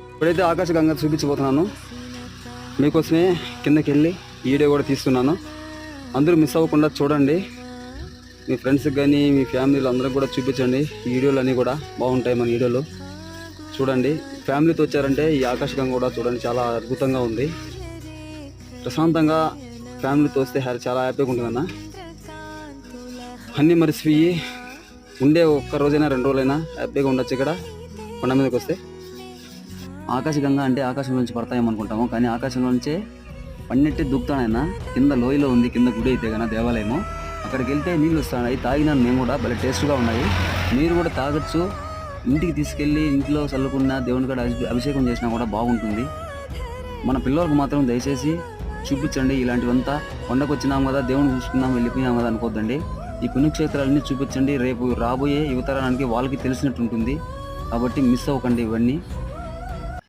ఇప్పుడైతే ఆకాశగంగా చూపించబోతున్నాను. మీకోసమే కిందకి వెళ్ళి వీడియో కూడా తీస్తున్నాను. అందరూ మిస్ అవ్వకుండా చూడండి. మీ ఫ్రెండ్స్కి కానీ మీ ఫ్యామిలీలో అందరికి కూడా చూపించండి. వీడియోలు అన్నీ కూడా బాగుంటాయి మన వీడియోలు. చూడండి. ఫ్యామిలీతో వచ్చారంటే ఈ ఆకాశగంగా కూడా చూడండి చాలా అద్భుతంగా ఉంది. ప్రశాంతంగా ఫ్యామిలీతో వస్తే చాలా హ్యాపీగా ఉంటుందన్న అన్నీ. మరిసిపోయి ఉండే ఒక్క రోజైనా రెండు రోజులైనా హ్యాపీగా ఉండొచ్చు ఇక్కడ కొండ మీదకి వస్తే. ఆకాశగంగా అంటే ఆకాశం నుంచి పడతాయేమనుకుంటాము కానీ ఆకాశంలో నుంచే పన్నెట్టి దూకుతానైనా కింద లోయలో ఉంది కింద గుడి అయితే కన్నా దేవాలయము. అక్కడికి వెళ్తే నీళ్ళు వస్తున్నాయి తాగినాను మేము కూడా భలే టేస్ట్గా ఉన్నాయి. మీరు కూడా తాగొచ్చు. ఇంటికి తీసుకెళ్ళి ఇంట్లో చల్లుకున్న దేవుని కాడ అభి- అభిషేకం చేసినా కూడా బాగుంటుంది. మన పిల్లలకు మాత్రం దయచేసి చూపించండి ఇలాంటివంతా కొండకు వచ్చినాం కదా దేవుని చూసుకున్నాం వెళ్ళిపోయినాం కదా అనుకోద్దండి. ఈ పుణ్యక్షేత్రాలన్నీ చూపించండి రేపు రాబోయే యువతరానికి వాళ్ళకి తెలిసినట్టు ఉంటుంది కాబట్టి మిస్ అవ్వకండి ఇవన్నీ.